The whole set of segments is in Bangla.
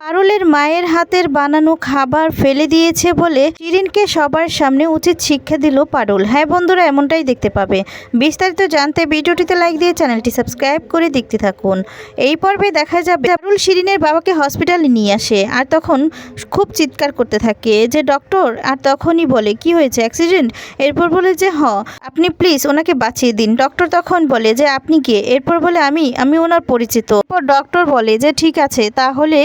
পারুলের মায়ের হাতের বানানো খাবার ফেলে দিয়েছে বলে শিরিনকে সবার সামনে উচিত শিক্ষা দিল পারুল। হ্যাঁ বন্ধুরা, এমনটাই দেখতে পাবে। বিস্তারিত জানতে ভিডিওটিতে লাইক দিয়ে চ্যানেলটি সাবস্ক্রাইব করে দেখতে থাকুন। এই পর্বে দেখা যাবে পারুল শিরিনের বাবাকে হসপিটালে নিয়ে আসে আর তখন খুব চিৎকার করতে থাকে যে, ডক্টর, আর তখনই বলে, কি হয়েছে, অ্যাক্সিডেন্ট? এরপর বলে যে, হ, আপনি প্লিজ ওনাকে বাঁচিয়ে দিন। ডক্টর তখন বলে যে, আপনি কে? এরপর বলে, আমি আমি ওনার পরিচিত। ডক্টর বলে যে, ঠিক আছে, তাহলে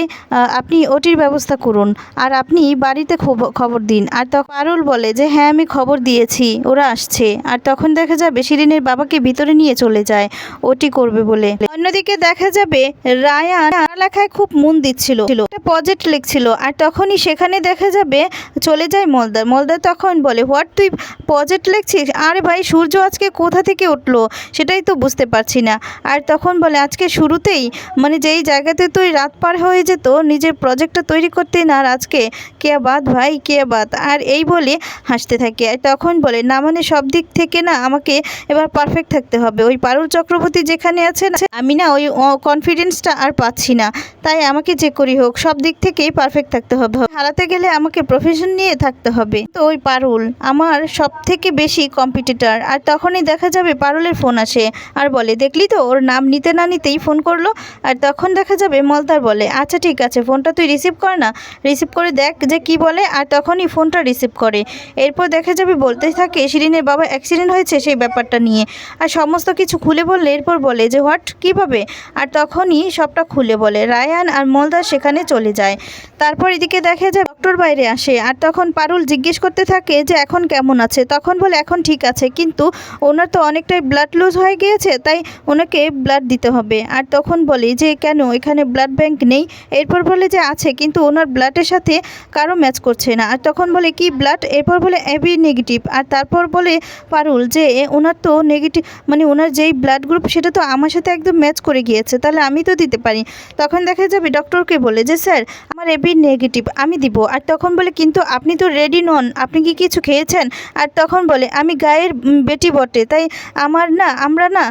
আপনি ওটির ব্যবস্থা করুন। আর আপনি বাড়িতে খব- খবর দিন। আর তখন পারুল বলে যে হ্যাঁ আমি খবর দিয়েছি, ওরা আসছে। আর তখন দেখা যাবে শিরিনের বাবাকে ভিতরে নিয়ে চলে যায়, ওটি করবে বলে। অন্যদিকে দেখা যাবে রায়ান লেখায় খুব মন দিচ্ছিল। প্রজেক্ট লিখছিল। আর তখনই সেখানে দেখা যাবে চলে যায় মলদার। মলদার তখন বলে, হোয়াট, তুই প্রজেক্ট লিখছিস? আরে ভাই, সূর্য আজকে কোথা থেকে উঠল? সেটাই তো বুঝতে পারছি না। আর তখন বলে, আজকে শুরুতেই মানে যেই জায়গাতে তুই রাত পার হয়ে যেত নিজের প্রজেক্টটা তৈরি করতে না, আর আজকে কে বাদ ভাই, কে বাদ? আর এই বলে হাসতে থাকে। তখন বলে, না মানে সব দিক থেকে না আমাকে এবার পারফেক্ট থাকতে হবে। ওই পারুল চক্রবর্তী যেখানে আছে না, আমি না ওই কনফিডেন্সটা আর পাচ্ছি না। তাই আমাকে যে করি হোক, সব দিক থেকেই পারফেক্ট থাকতে হবে। হারাতে গেলে আমাকে প্রফেশন নিয়ে থাকতে হবে। তো ওই পারুল আমার সব থেকে বেশি কম্পিটিটার আর তখনই দেখা যাবে পারুলের ফোন আসে। আর বলে, দেখলি তো, ওর নাম নিতে না নিতেই ফোন করল। আর তখন দেখা যাবে মলদার বলে আচ্ছা ঠিক আছে ফোনটা তুই রিসিভ কর না রিসিভ করে দেখ যে কি বলে আর তখনই ফোনটা রিসিভ করে। এরপর দেখা যাবে বলতে থাকে, শিরিনের বাবা অ্যাক্সিডেন্ট হয়েছে সেই ব্যাপারটা নিয়ে। আর সমস্ত কিছু খুলে বললে, এরপর বলে যে হোয়াট কীভাবে? আর তখনই সবটা খুলে বলে। রায়ান আর মলদার সেখানে চলে যায়। তারপর এদিকে দেখা যায় ডক্টর বাইরে আসে আর তখন পারুল জিজ্ঞেস করতে থাকে যে এখন কেমন আছে? তখন বলে, এখন ঠিক আছে। কিন্তু ওনার তো অনেকটাই ব্লাড লুজ হয়ে গিয়েছে, তাই ওনাকে ব্লাড দিতে হবে। আর তখন বলে যে, কেন? এখানে ব্লাড ব্যাংক নেই। এরপর বলে যে, আছে। কিন্তু ওনার ব্লাডের সাথে কারও ম্যাচ করছে না। আর তখন বলে, কি ব্লাড এরপর বলে এবি নেগেটিভ আর তারপর বলে পারুল যে ওনার তো নেগেটিভ মানে ওনার যেই ব্লাড গ্রুপ সেটা তো আমার সাথে একদম ম্যাচ করে গিয়েছে, তাহলে আমি তো দিতে পারি। তখন দেখা যাবে ডক্টরকে বলে যে, স্যার, আমার এবি নেগেটিভ আমি দিব। আর তখন বলে, কিন্তু আপনি তো রেডি নন, আপনি কি কিছু খেয়েছেন? আর তখন বলে, আমি গায়ের বেটি বটে, তাই আমার না, আমরা না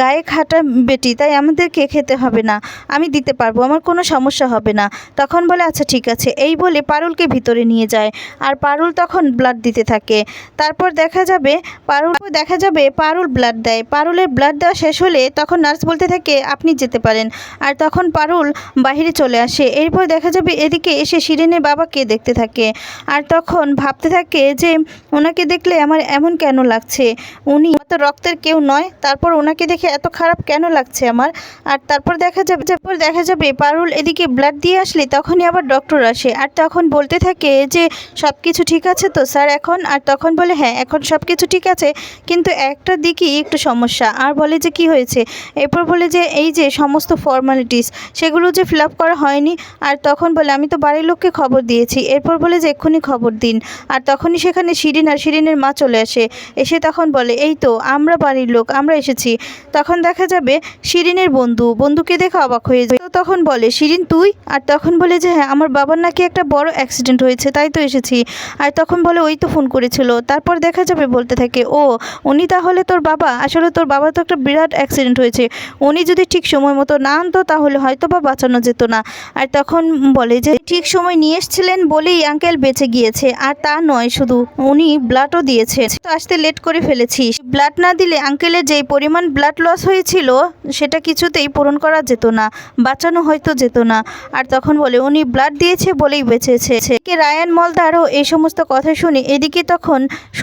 গায়ে খাটা বেটি, তাই আমাদেরকে খেতে হবে না, আমি দিতে পারব, আমার কোনো সমস্যা হবে না। তখন বলে আচ্ছা ঠিক আছে। এই বলে পারুলকে ভিতরে নিয়ে যায়। আর পারুল তখন ব্লাড দিতে থাকে। তারপর দেখা যাবে, পারুল, দেখা যাবে পারুল ব্লাড দেয়। পারুলের ব্লাড দেওয়া শেষ হলে তখন নার্স বলতে থাকে, আপনি যেতে পারেন। আর তখন পারুল বাইরে চলে আসে। এরপর দেখা যাবে এদিকে এসে শিরিনের বাবাকে দেখতে থাকে। আর তখন ভাবতে থাকে যে, ওনাকে দেখলে আমার এমন কেন লাগছে? উনি তো রক্তের কেউ নয়, তারপর ওনাকে দেখে এত খারাপ কেন লাগছে আমার? আর তারপর দেখা যাবে, তারপর দেখা যাবে পারুল এদিকে ব্লাড দিয়ে আসলে তখনই আবার ডক্টর আসে। আর তখন বলতে থাকে যে সব কিছু ঠিক আছে তো স্যার এখন? আর তখন বলে হ্যাঁ এখন সব কিছু ঠিক আছে, কিন্তু একটা দিকই একটু সমস্যা। আর বলে যে, কি হয়েছে? এরপর বলে যে, এই যে সমস্ত ফর্মালিটিস সেগুলো যে ফিল করা হয়নি। আর তখন বলে, আমি তো বাড়ির লোককে খবর দিয়েছি। এরপর বলে যে, এক্ষুনি খবর দিন। আর তখনই সেখানে শিরিন আর শিরিনের মা চলে আসে। এসে তখন বলে, এই তো, আমরা বাড়ির লোক, আমরা এসেছি। তখন দেখা যাবে শিরিনের বন্ধু, বন্ধুকে দেখে অবাক হয়ে যায়। তো তখন বলে, শিরিন, তুই? আর তখন বলে যে হ্যাঁ আমার বাবার নাকি একটা বড় অ্যাক্সিডেন্ট হয়েছে, তাই তো এসেছি। আর তখন বলে, ওই তো ফোন করেছিল। তারপর দেখা যাবে বলতে থাকে, ও, উনি তাহলে তোর বাবা? আসলে তোর বাবা তো একটা বিরাট অ্যাক্সিডেন্ট হয়েছে। উনি যদি ঠিক সময় মতো না আনতো, তাহলে হয়তো বা বাঁচানো যেত না। আর তখন বলে যে, ঠিক সময় নিয়ে এসেছিলেন বলেই আঙ্কেল বেঁচে গিয়েছে, আর তা নয় শুধু, উনি ব্লাডও দিয়েছে তো আসতে লেট করে ফেলেছি ব্লাড না দিলে আঙ্কেলের যেই পরিমাণ ব্লাড লস হয়েছিল, সেটা কিছুতেই পূরণ করা যেত না, বাঁচানো হয়তো যেত না। আর তখন বলে, উনি ব্লাড দিয়েছে বলেই বেঁচেছে। এদিকে রায়ান মলদারও এই সমস্ত কথা শুনে, এদিকে তখন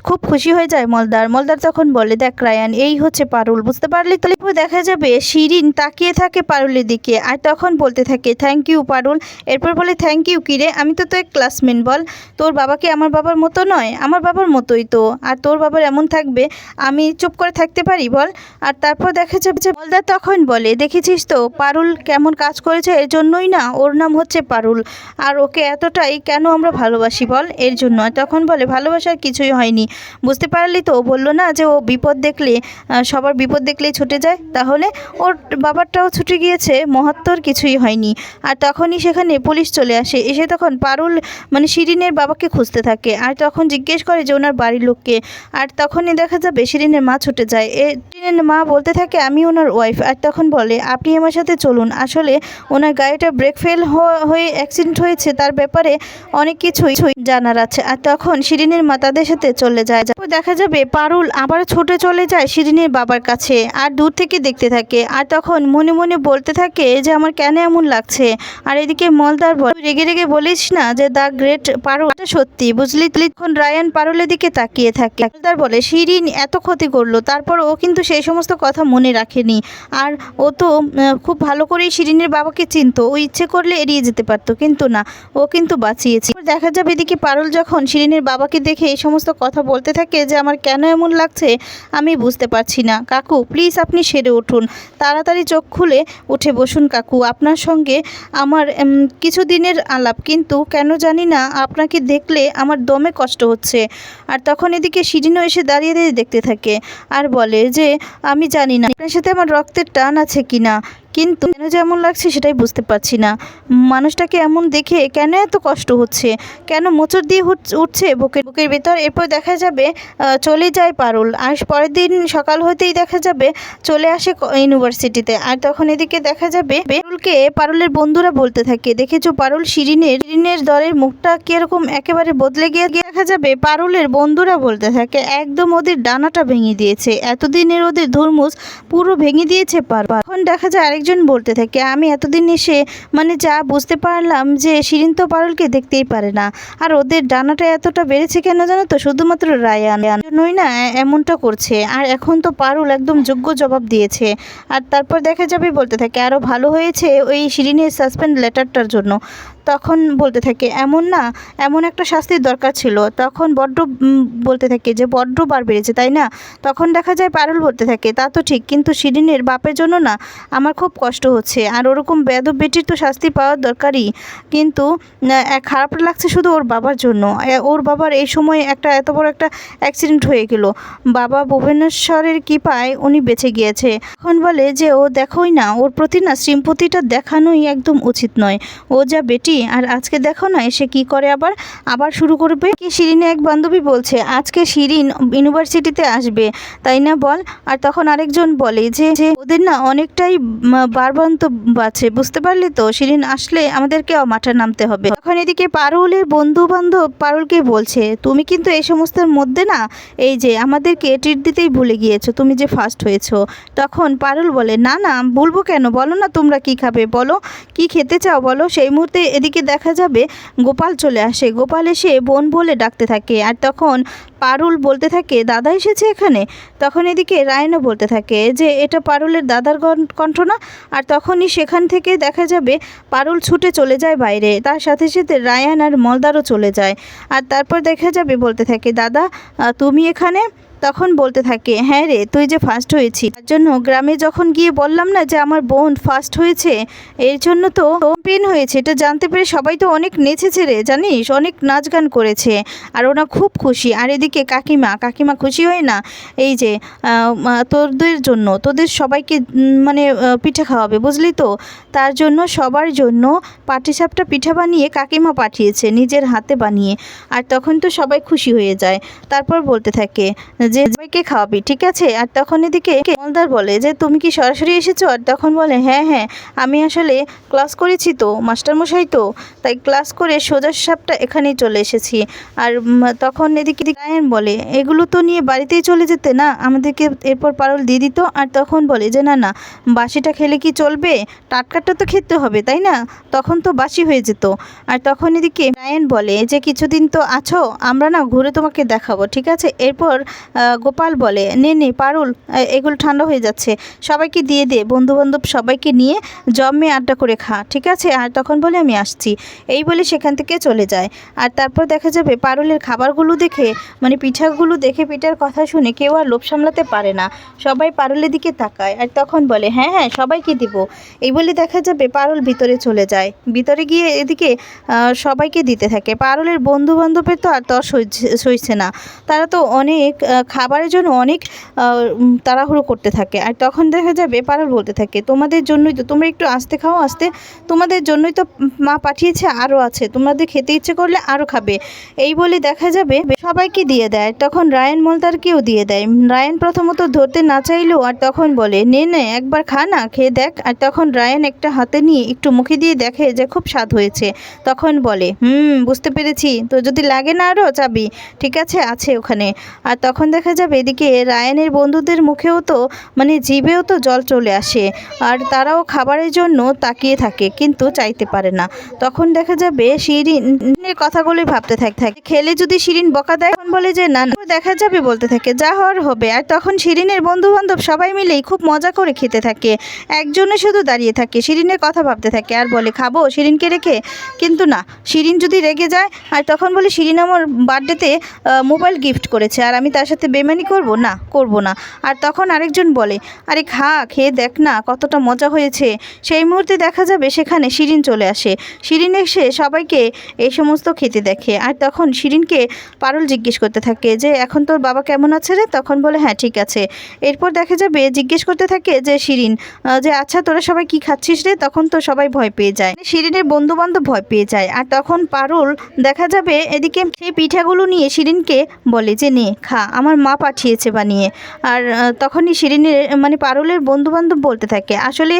খুব খুশি হয়ে যায় মলদার। মলদার তখন বলে, দেখ রায়ান, এই হচ্ছে পারুল, বুঝতে পারলি তো? দেখা যাবে, শিরিন তাকিয়ে থাকে পারুলের দিকে, আর তখন বলতে থাকে, থ্যাংক ইউ পারুল। এরপর বলে, থ্যাংক ইউ, কিরে? আমি তো তোর ক্লাসমেট বল, তোর বাবাকে আমার বাবার মতো নয়? আমার বাবার মতোই তো। আর তোর বাবার এমন থাকবে, আমি চুপ করে থাকতে পারি? বল। আর তারপর দেখা যাবে যে মলদার তখন বলে, দেখেছিস তো, পারুল কেমন কাজ করেছে? এর জন্যই না, ওর নাম হচ্ছে পারুল। আর ওকে এতটাই কেন আমরা ভালোবাসি বল? এর জন্য। তখন বলে, ভালোবাসার কিছুই হয়নি। বুঝতে পারলি তো? বলল, না, যে ও বিপদ দেখলে সবার বিপদ দেখলেই ছুটে যায়। তাহলে ওর বাবারটাও ছুটে গিয়েছে, মহত্তর কিছুই হয়নি। আর তখনই সেখানে পুলিশ চলে আসে। এসে তখন পারুল মানে শিরিনের বাবাকে খুঁজতে থাকে। আর তখন জিজ্ঞেস করে যে ওনার বাড়ির লোককে। আর তখনই দেখা যাবে শিরিনের মা ছুটে যায়। এ শিরিনের মা বলতে থাকে, আমি ওনার ওয়াইফ আর তখন বলে, আপনি আমার সাথে চলুন। আসলে ওনার গাড়িটা ব্রেক ফেল হয়ে অ্যাক্সিডেন্ট হয়েছে। তার ব্যাপারে অনেক কিছুই জানার আছে। আর তখন শিরিনের মা তাদের সাথে চলে যায়। দেখা যাবে পারুল আবার ছুটে চলে যায় শিরিনের বাবার কাছে আর দূর থেকে দেখতে থাকে। আর তখন মনে মনে বলতে থাকে যে, আমার কেন এমন লাগছে? আর এদিকে মলদার বল, "তুই রেগে রেগে বলিস না যে দ্য গ্রেট এটা সত্যি। বুঝলি তখন রায়ান পারুলের দিকে তাকিয়ে থাকে। মলদার বলে, শিরিন এত ক্ষতি করল, তারপর ও কিন্তু সেই সমস্ত কথা মনে রাখেনি। আর ও তো খুব ভালো করেই শিরিনের বাবাকে চিনতো। ও ইচ্ছে করলে এড়িয়ে যেতে পারতো, কিন্তু না, ও কিন্তু বাঁচিয়েছে। দেখা যাবে এদিকে পারুল যখন শিরিনের বাবাকে দেখে এই সমস্ত কথা বলতে থাকে যে, আমার কেন এমন লাগছে, আমি বুঝতে পারছি না। কাকু, প্লিজ আপনি সেরে উঠুন। তাড়াতাড়ি চোখ খুলে উঠে বসুন কাকু। আপনার সঙ্গে আমার কিছু দিনের আলাপ, কিন্তু কেন জানি না, আপনাকে দেখলে আমার দমে কষ্ট হচ্ছে। আর তখন এদিকে শিরিনও এসে দাঁড়িয়ে দাঁড়িয়ে দেখতে থাকে। আর বলে যে, আমি জানি না, আপনার সাথে আমার রক্তের টান আছে কি না কিন্তু কেন যে এমন লাগছে সেটাই বুঝতে পারছি না। মানুষটাকে এমন দেখে কেন এত কষ্ট হচ্ছে? কেন মোচড় দিয়ে উঠ- উঠছে বুকের বুকের ভেতর? এরপর দেখা যাবে চলে যায় পারুল। আর পরের দিন সকাল হতেই দেখা যাবে, চলে আসে ইউনিভার্সিটিতে। আর তখন এদিকে দেখা যাবে, পারুলকে পারুলের বন্ধুরা বলতে থাকে, দেখেছ পারুল, শিরিনের শিরিনের দরের মুখটা কীরকম একেবারে বদলে গিয়ে গিয়ে দেখা যাবে, পারুলের বন্ধুরা বলতে থাকে, একদম ওদের ডানাটা ভেঙে দিয়েছে। এতদিনের ওদের ধর্মুজ পুরো ভেঙে দিয়েছে পারুল। এখন দেখা যায় আরেকজন বলতে থাকে, আমি এতদিন এসে মানে যা বুঝতে পারলাম যে শিরিন তো পারুলকে দেখতেই পারে না। আর ওদের ডানাটা এতটা বেড়েছে কেন জানো তো? শুধুমাত্র রায়ান। জন্যই না, এমনটা করছে। আর এখন তো পারুল একদম যোগ্য জবাব দিয়েছে। আর তারপর দেখা যাবে বলতে থাকে আরও ভালো হয়েছে ওই শিরিনের সাসপেন্ড লেটারটার জন্য। তখন বলতে থাকে, এমন না, এমন একটা শাস্তির দরকার ছিল। তখন বড্ড বলতে থাকে যে বড্ড বার বেড়েছে, তাই না? তখন দেখা যায় পারুল বলতে থাকে, তা তো ঠিক, কিন্তু শিরিনের বাপের জন্য না, আমার খুব কষ্ট হচ্ছে। আর ওরকম বেদব বেটির তো শাস্তি পাওয়ার দরকারই। কিন্তু খারাপ লাগছে শুধু ওর বাবার জন্য। ওর বাবার এই সময় একটা, এত বড় একটা অ্যাক্সিডেন্ট হয়ে গেল। বাবা ভুবনেশ্বরের কৃপায় উনি বেঁচে গিয়েছে। এখন বলে যে, ও দেখোই না, ওর প্রতি না সিম্পতিটা দেখানোই একদম উচিত নয়। ও যা বেটি আর আজকে দেখো না এসে কি করে আবার আবার শুরু করবে? কি শিরিনে এক বান্ধবী বলছে, আজকে শিরিন ইউনিভার্সিটিতে আসবে, তাই না বল? আর তখন আরেকজন বলে যে যে ওদের না অনেকটাই বারবান্ত আছে, বুঝতে পারলি তো? শিরিন আসলে আমাদেরকে মাঠে নামতে হবে। তখন এদিকে পারুলের বন্ধু বান্ধব পারুলকে বলছে, তুমি কিন্তু এই সমস্তের মধ্যে না, এই যে আমাদেরকে ট্রিট দিতেই ভুলে গিয়েছো, তুমি যে ফার্স্ট হয়েছো। তখন পারুল বলে, না না, বলব কেন? বলো না তোমরা কি খাবে? বলো, কি খেতে চাও? বলো, সেই মুহূর্তে এদিকে দেখা যাবে গোপাল চলে আসে। গোপাল এসে বোন বলে ডাকতে থাকে আর তখন পারুল বলতে থাকে, দাদা এসেছে এখানে? তখন এদিকে রায়নও বলতে থাকে যে, এটা পারুলের দাদার কণ্ঠ না? আর তখনই সেখান থেকে দেখা যাবে পারুল ছুটে চলে যায় বাইরে। তার সাথে সাথে রায়ান আর মলদারও চলে যায়। আর তারপর দেখা যাবে বলতে থাকে, দাদা তুমি এখানে? তখন বলতে থাকে হ্যাঁ রে, তুই যে ফার্স্ট হয়েছি তার জন্য গ্রামে যখন গিয়ে বললাম না যে আমার বোন ফার্স্ট হয়েছে, এর জন্য তো পেন হয়েছে। এটা জানতে পেরে সবাই তো অনেক নেচেছে রে, জানিস? অনেক নাচ গান করেছে। আর ওরা খুব খুশি। আর এদিকে কাকিমা কাকিমা খুশি হয় না? এই যে তোদের জন্য, তোদের সবাইকে মানে পিঠে খাওয়াবে, বুঝলি তো? তার জন্য সবার জন্য পাটিসাপটা পিঠা বানিয়ে কাকিমা পাঠিয়েছে, নিজের হাতে বানিয়ে। আর তখন তো সবাই খুশি হয়ে যায়। তারপর বলতে থাকে যে সবাইকে খাওয়াবি, ঠিক আছে? আর তখন এদিকে মলদার বলে যে, তুমি কি সরাসরি এসেছ? আর তখন বলে হ্যাঁ হ্যাঁ আমি আসলে ক্লাস করেছি তো, মাস্টারমশাই তো, তাই ক্লাস করে সোজা সাপটা এখানেই চলে এসেছি। আর তখন এদিকে রায়ন বলে, এগুলো তো নিয়ে বাড়িতেই চলে যেতে, না? আমাদেরকে এরপর পারল দিয়ে দিত। আর তখন বলে, যে না না, বাসিটা খেলে কি চলবে? টাটকাটা তো খেতে হবে, তাই না? তখন তো বাসি হয়ে যেত। আর তখন এদিকে রায়ন বলে, যে কিছুদিন তো আছো, আমরা না ঘুরে তোমাকে দেখাবো, ঠিক আছে? এরপর গোপাল বলে, নে নে, পারুল এগুলো ঠান্ডা হয়ে যাচ্ছে। সবাইকে দিয়ে দে বন্ধু বান্ধব সবাইকে নিয়ে জমে আড্ডা করে খা, ঠিক আছে? আর তখন বলে, আমি আসছি। এই বলে সেখান থেকে চলে যায়। আর তারপর দেখা যাবে পারুলের খাবারগুলো দেখে মানে পিঠাগুলো দেখে পিঠার কথা শুনে কেউ আর লোভ সামলাতে পারে না। সবাই পারুলের দিকে তাকায় আর তখন বলে হ্যাঁ হ্যাঁ সবাইকে দিব। এই বলে দেখা যাবে পারুল ভিতরে চলে যায়। ভিতরে গিয়ে এদিকে সবাইকে দিতে থাকে। পারুলের বন্ধু বান্ধবের তো আর তর সইছে- না। তারা তো অনেক খাবারের জন্য অনেক তাড়াহুড়ো করতে থাকে। আর তখন দেখা যাবে পারুল বলতে থাকে, তোমাদের জন্যই তো, তোমরা একটু আস্তে খাও, আস্তে। তোমাদের জন্যই তো মা পাঠিয়েছে, আরও আছে। তোমাদের খেতে ইচ্ছে করলে আরও খাবে। এই বলে দেখা যাবে সবাইকে দিয়ে দেয়। তখন রায়ন মলদারকেও দিয়ে দেয়। রায়ন প্রথমত ধরতে না চাইলেও আর তখন বলে, নে নে, একবার খা না, খেয়ে দেখ। আর তখন রায়ন একটা হাতে নিয়ে একটু মুখে দিয়ে দেখে যে খুব স্বাদ হয়েছে। তখন বলে, হুম, বুঝতে পেরেছি। তো যদি লাগে না আরও, চাবি। ঠিক আছে আছে ওখানে। আর তখন দেখা যাবে, এদিকে রায়ানের বন্ধুদের মুখেও তো মানে জিভেও তো জল চলে আসে। আর তারাও খাবারের জন্য তাকিয়ে থাকে, কিন্তু চাইতে পারে না। তখন দেখা যাবে শিরিনের কথাগুলি ভাবতে থাকে থাকে। খেলে যদি শিরিন বকা দেয়, তখন বলে যে, না দেখা যাবে বলতে থাকে, যা হওয়ার হবে। আর তখন শিরিনের বন্ধু বান্ধব সবাই মিলেই খুব মজা করে খেতে থাকে। একজনে শুধু দাঁড়িয়ে থাকে, শিরিনের কথা ভাবতে থাকে, আর বলে, খাব শিরিনকে রেখে? কিন্তু না, শিরিন যদি রেগে যায়, আর তখন বলে, শিরিন আমার বার্থডেতে মোবাইল গিফট করেছে, আর আমি তার সাথে বেমানি করব? না করব না। আর তখন আরেকজন বলে, আরে খা, খেয়ে দেখ না, কতটা মজা হয়েছে। সেই মুহূর্তে দেখা যাবে সেখানে শিরিন চলে আসে। শিরিন এসে সবাইকে এই সমস্ত খেতে দেখে। আর তখন শিরিনকে পারুল জিজ্ঞেস করতে থাকে যে, এখন তোর বাবা কেমন আছে রে? তখন বলে হ্যাঁ ঠিক আছে। এরপর দেখা যাবে জিজ্ঞেস করতে থাকে যে, শিরিন যে আচ্ছা তোরা সবাই কি খাচ্ছিস রে? তখন তো সবাই ভয় পেয়ে যায়। শিরিনের বন্ধু বান্ধব ভয় পেয়ে যায়। আর তখন পারুল দেখা যাবে এদিকে সেই পিঠাগুলো নিয়ে শিরিনকে বলে যে, নে, খা, আমার মা পাঠিয়েছে বানিয়ে। আর তখনই শিরিনের মানে পারুলের বন্ধু বান্ধব বলতে থাকে, আসলে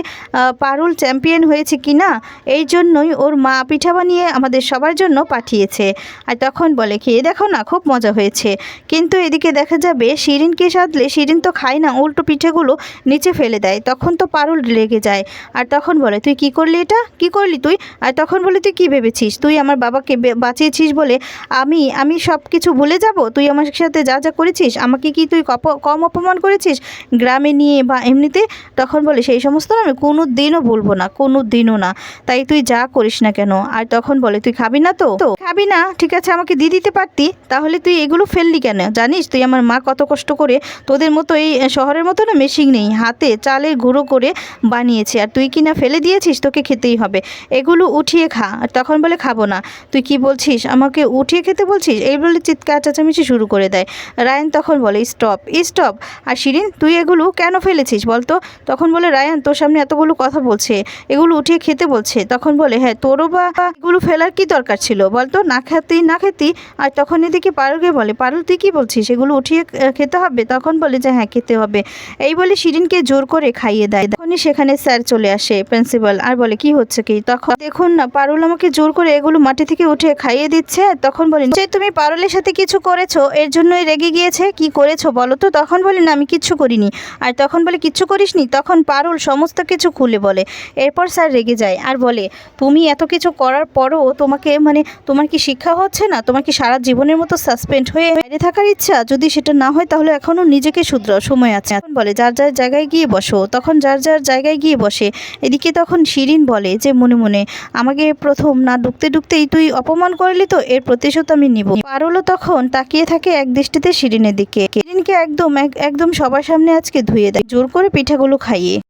পারুল চ্যাম্পিয়ন হয়েছে কি না, এই জন্যই ওর মা পিঠা বানিয়ে আমাদের সবার জন্য পাঠিয়েছে। আর তখন বলে, খেয়ে দেখো না, খুব মজা হয়েছে। কিন্তু এদিকে দেখা যাবে শিরিনকে সাধলে, শিরিন তো খায় না, উল্টো পিঠেগুলো নিচে ফেলে দেয়, তখন তো পারুল লেগে যায়। আর তখন বলে, তুই কি করলি এটা? কি করলি তুই? আর তখন বলে, তুই কি ভেবেছিস? তুই আমার বাবাকে বাঁচিয়েছিস বলে আমি আমি সব কিছু ভুলে যাব? তুই আমার সাথে যা যা করেছিস আমাকে কি তুই কম অপমান করেছিস? গ্রামে নিয়ে বা এমনিতে তখন বলে, সেই সমস্ত আমি কোনো দিনও বলব না কোনো দিনও না। তাই তুই যা করিস না কেন? আর তখন বলে, তুই খাবি না তো? তো খাবি না, ঠিক আছে, আমাকে দিয়ে দিতে পারতি। তাহলে তুই এগুলো ফেললি কেন? জানিস, তুই আমার মা কত কষ্ট করে তোদের মতো এই শহরের মতো না মেশিন নেই। হাতে চালের গুঁড়ো করে বানিয়েছে। আর তুই কি না ফেলে দিয়েছিস? তোকে খেতেই হবে। এগুলো উঠিয়ে খা। আর তখন বলে, খাব না। তুই কি বলছিস? আমাকে উঠিয়ে খেতে বলছিস? এই বলে চিৎকার চেঁচামেচি শুরু করে দেয়। রায়ান তখন বলে, স্টপ স্টপ। আর শিরিন, তুই এগুলো কেন ফেলেছিস বলতো? তখন বলে, রায়ান তোর সামনে এতগুলো কথা বলছে, এগুলো উঠিয়ে খেতে বলছে। তখন বলে হ্যাঁ তোরও বা এগুলো ফেলার কি দরকার ছিল বলতো? না খেতেই না খেতি। আর তখন এদিকে পারুকে বলে, পারুল, তুই কী বলছিস? এগুলো উঠিয়ে খেতে হবে? তখন বলে যে হ্যাঁ খেতে হবে। এই বলে শিরিনকে জোর করে খাইয়ে দেয়। তখনই সেখানে স্যার চলে আসে প্রিন্সিপাল আর বলে, কি হচ্ছে কি? তখন দেখুন না, পারুল আমাকে জোর করে এগুলো মাটি থেকে উঠে খাইয়ে দিচ্ছে। তখন বলি, যে তুমি পারুলের সাথে কিছু করেছ, এর জন্যই রেগে গিয়েছে, কি করেছ বলো তো? তখন বলি, না, আমি কিচ্ছু করিনি। আর তখন বলে, কিচ্ছু করিসনি? তখন পারুল সমস্ত কিছু খুলে বলে। এরপর স্যার রেগে যায় আর বলে, তুমি এত কিছু করার পরও তোমাকে মানে তোমার কি শিক্ষা হচ্ছে না? তোমার কি সারা জীবনের মতো সাসপেন্ড হয়ে বাইরে থাকার ইচ্ছা? যদি সেটা না হয় তাহলে এখনও নিজেকে শুধরাও, সময় আছে। এখন বলে, যার যার জায়গায় গিয়ে বসো। তখন যার যার জায়গায় গিয়ে বসে। এদিকে তখন শিরিন বলে যে, মনে মনে, আমাকে প্রথম না ঢুকতে ঢুকতেই তুই অপমান করলি তো এর প্রতিশোধ আমি নিব। পারুলও তখন তাকিয়ে থাকে এক দৃষ্টিতে শিরিনের দিকে। শিরিনকে একদম, এক- একদম সবার সামনে আজকে ধুয়ে দেয়, জোর করে পিঠাগুলো খাইয়ে।